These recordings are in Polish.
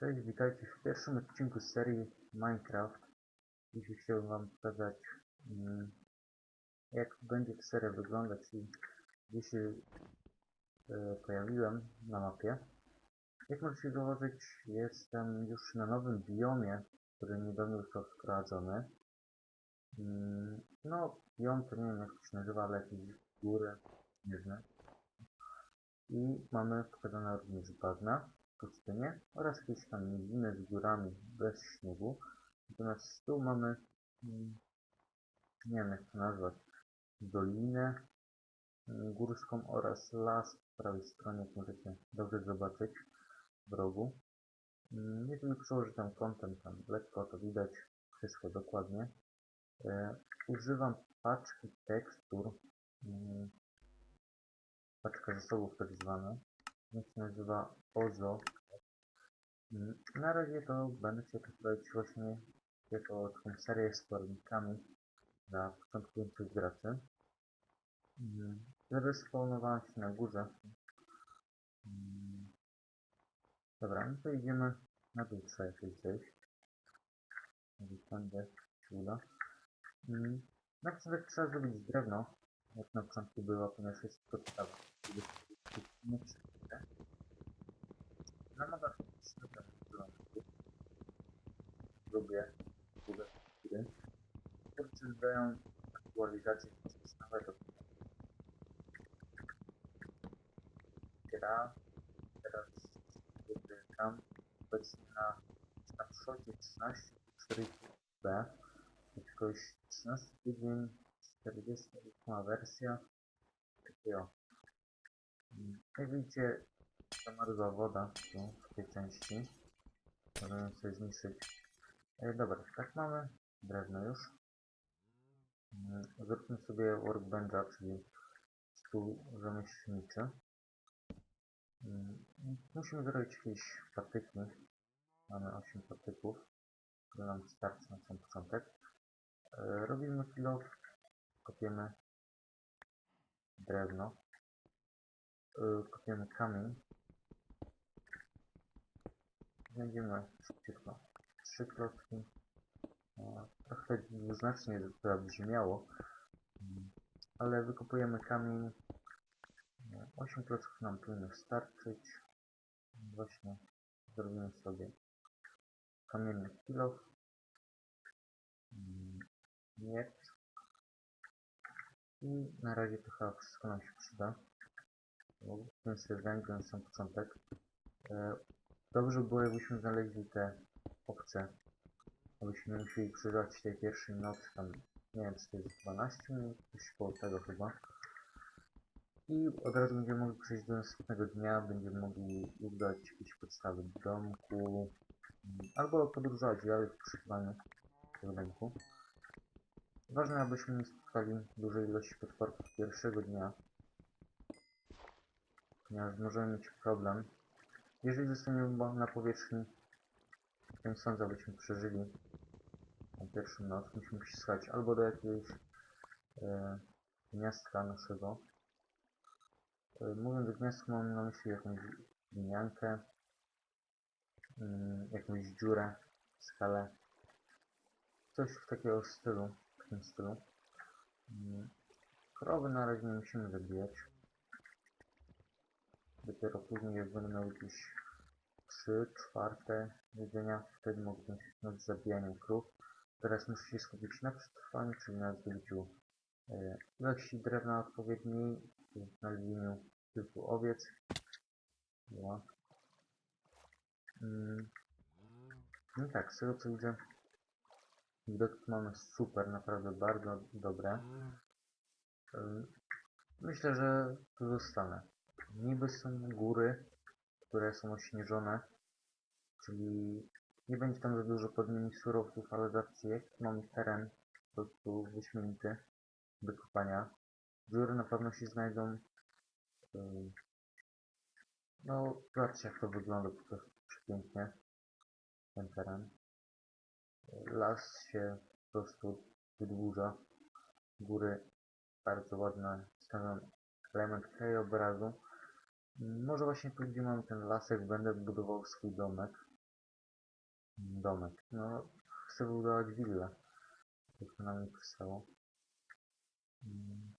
Cześć, witajcie w pierwszym odcinku serii Minecraft. Dzisiaj chciałbym Wam pokazać, mm, jak będzie ta seria wyglądać i gdzie się e, pojawiłem na mapie. Jak możecie zauważyć, jestem już na nowym biomie, który niedawno został wprowadzony. Mm, No, biom to nie wiem jak to się nazywa, ale jakieś góry, nie znam. I mamy pokazane również bagna pustynię oraz tam niziny z górami bez śniegu. Natomiast tu mamy, mm, nie wiem jak to nazwać, dolinę mm, górską oraz las po prawej stronie, jak możecie dobrze zobaczyć w rogu. Mm, Jeżeli przełożę tam kątem, tam lekko to widać wszystko dokładnie. E, używam paczki tekstur, paczka zasobów tak zwana. Jak się nazywa OZO. Mm, Na razie to będę chciał prowadzić właśnie jako taką serię z poradnikami dla początkujących graczy. Mm, Zrespawnowałem się na górze. Mm, Dobra, no to idziemy na dół trzeba jakoś zejść. Tędy się uda. Mm, Na początek trzeba zrobić drewno, jak na początku było, ponieważ jest podstawa. Żeby nie średnio lubię długie gry. Twórcy zdają aktualizację nowego gra. Teraz tam obecnie na snapshocie 13.4b jakoś 13 tydzień 48 wersja takiego Mm, jak widzicie zamarzła woda tu w tej części. Możemy sobie zniszczyć. E, dobra tak mamy. Drewno już. Mm, zróbmy sobie workbencha czyli stół rzemieślniczy Mm, musimy zrobić jakieś patyki. Mamy 8 patyków które nam starczy na sam początek. E, robimy kilo kopiemy drewno. Y, kopiemy kamień. Znajdziemy szybciutko trzy klocki. E, Trochę dwuznacznie zabrzmiało, ale wykopujemy kamień. 8 klocków nam powinno starczyć. Właśnie zrobimy sobie kamienny kilo. Miecz. I na razie to chyba wszystko nam się przyda. Sobie węgiel na sam początek. Dobrze było, jakbyśmy znaleźli te opcje, abyśmy musieli przeżywać tej pierwszej nocy, tam nie wiem, czy to jest 12 minut, coś koło tego chyba. I od razu będziemy mogli przejść do następnego dnia, będziemy mogli ubrać jakieś podstawy do domku, albo podróżować dalej w poszukiwaniu tego domku. Ważne, abyśmy nie spotkali dużej ilości potworków pierwszego dnia, ponieważ możemy mieć problem. Jeżeli zostaniemy na powierzchni, nie sądzę, abyśmy przeżyli tę pierwszą noc. Musimy się schać albo do jakiegoś e, gniazdka naszego. E, mówiąc gniazdku, mam na myśli jakąś liniankę, mm, jakąś dziurę, skalę. Coś w takiego stylu, w tym stylu. Mm, Krowy na razie nie musimy zabijać. Dopiero później jak będę miał jakieś 3 czwarte jedzenia, wtedy mogę się nad zabijaniem krów. Teraz muszę się skupić na przetrwaniu, czyli na zdobyciu e, ilości drewna odpowiedniej, na liniu kilku owiec. No. Mm. No tak, z tego co widzę, widoki mamy super, naprawdę bardzo dobre. Ym, Myślę, że tu zostanę. Niby są góry, które są ośnieżone, czyli nie będzie tam za dużo podmieni surowców, ale z racji jak mamy teren po prostu wyśmienity do kopania. Dziury na pewno się znajdą. No, zobaczcie jak to wygląda po prostu przepięknie, ten teren. Las się po prostu wydłuża. Góry bardzo ładne, stanowią element krajobrazu. Mm, Może właśnie tu, gdzie mam ten lasek, będę budował swój domek. domek. No, chcę budować willę. Jak to na mnie przystało. Mm.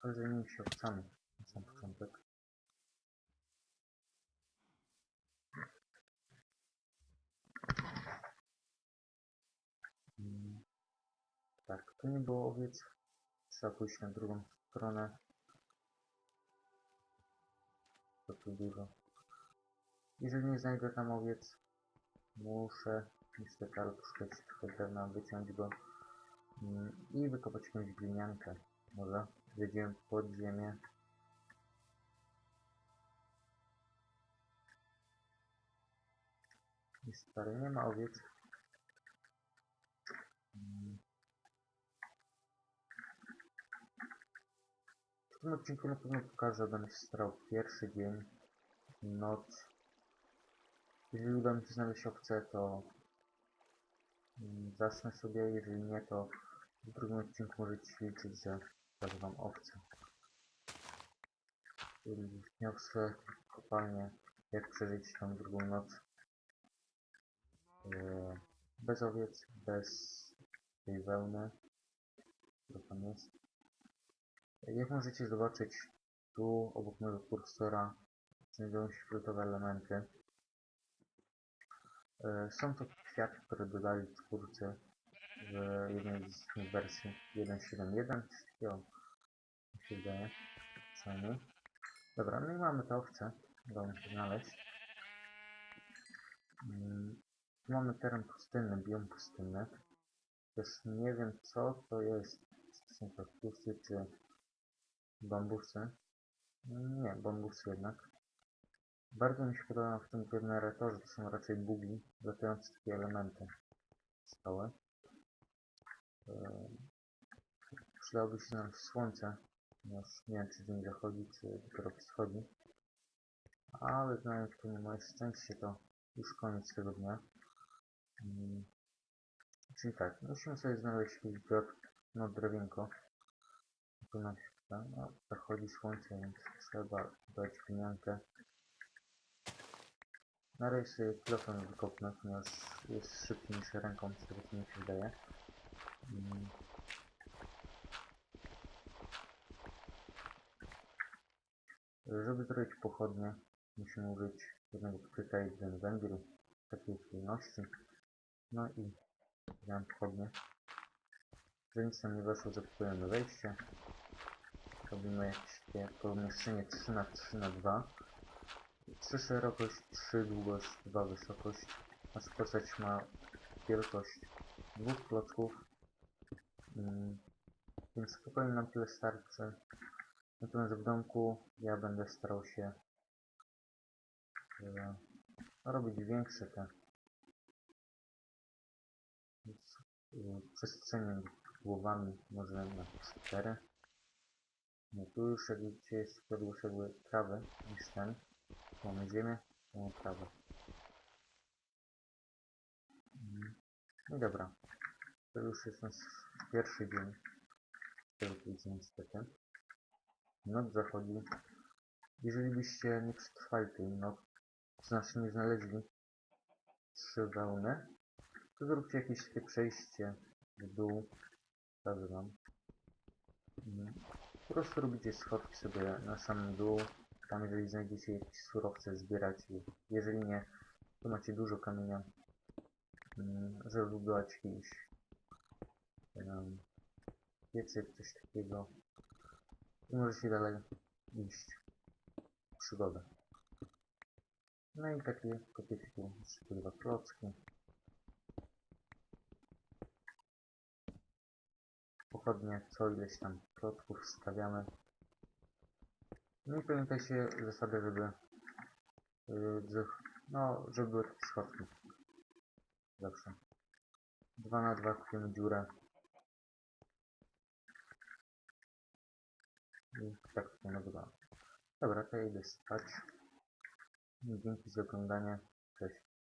Ale zajmijmy się owcami na sam początek. Mm. Tak, tu nie było owiec. Trzeba pójść na drugą stronę. To tu. Jeżeli nie znajdę tam owiec, muszę niestety albo poszukać trochę drewna, wyciąć go mm, i wykopać jakąś gliniankę. Może wejdziemy pod ziemię. I stary, nie ma owiec. W tym odcinku na pewno pokażę, będę się starał pierwszy dzień, noc. Jeżeli uda mi się znaleźć owce, to mm, zacznę sobie, jeżeli nie, to w drugim odcinku możecie liczyć, że pokażę wam owce. Wniosę kopalnię, jak przeżyć tą drugą noc. Eee, Bez owiec, bez tej wełny, która tam jest. Jak możecie zobaczyć, tu obok mojego kursora znajdują się fioletowe elementy. E, Są to kwiaty, które dodali twórcy w jednej z tych wersji 1.7.1, coś takiego mi się wydaje, przynajmniej. Dobra, no i mamy te owce, udało mi się znaleźć. Mm, Tu mamy teren pustynny, biom pustynny. Też nie wiem co to jest, czy to są kaktusy, czy bambusy. Nie, bambusy jednak. Bardzo mi się podoba w tym generatorze, to są raczej bugi, latające takie elementy stałe. Eee, Przydałoby się nam słońce, ponieważ nie wiem czy dzień zachodzi, czy dopiero wschodzi. Ale znając to moje szczęście, to już koniec tego dnia. Mm. Czyli tak, musimy sobie znaleźć jakiś grot, no drewienko. Tu chwilę, no zachodzi słońce, więc trzeba dać gliniankę. Na razie sobie telefon wykopnę, ponieważ jest szybciej niż ręką, z co się wydaje. Mm. Żeby zrobić pochodnie, musimy użyć jednego ptyka i jeden węgiel w takiej pojemności. No i wziąłem pochodnie. Że nic nam nie weszło, zakupujemy wejście. Robimy jakieś pomieszczenie 3 na 3 na 2 3 szerokość, 3 długość, 2 wysokość. Nasza postać ma wielkość dwóch klocków. Mm, więc spokojnie nam tyle starczy. Natomiast w domku ja będę starał się e, robić większe te z e, przestrzenią głowami może na 4. Tu już jak widzicie jest podłuż jakby niż ten. Mamy ziemię, mamy trawę. Mm. No dobra. To już jest nasz pierwszy dzień. Tego tygodnia niestety. Noc zachodzi. Jeżeli byście nie przetrwali tej nocy, to znaczy nie znaleźli trzy wełny, to zróbcie jakieś takie przejście w dół. Pokażę wam. Po prostu robicie schodki sobie na samym dół. Tam jeżeli znajdziecie jakieś surowce zbieracie. Jeżeli nie, to macie dużo kamienia, mm, żeby budować jakiś piecyk, coś takiego. I możecie dalej iść w przygodę. No i takie kopieczki, jeszcze dwa klocki. Pochodnie co ileś tam klocków stawiamy. No i pamiętajcie zasadę, żeby że- no, żeby były schodki. Zawsze. 2 na 2 kupimy dziurę. I tak to wyglądać. Dobra, to ja idę spać. Dzięki za oglądanie. Cześć.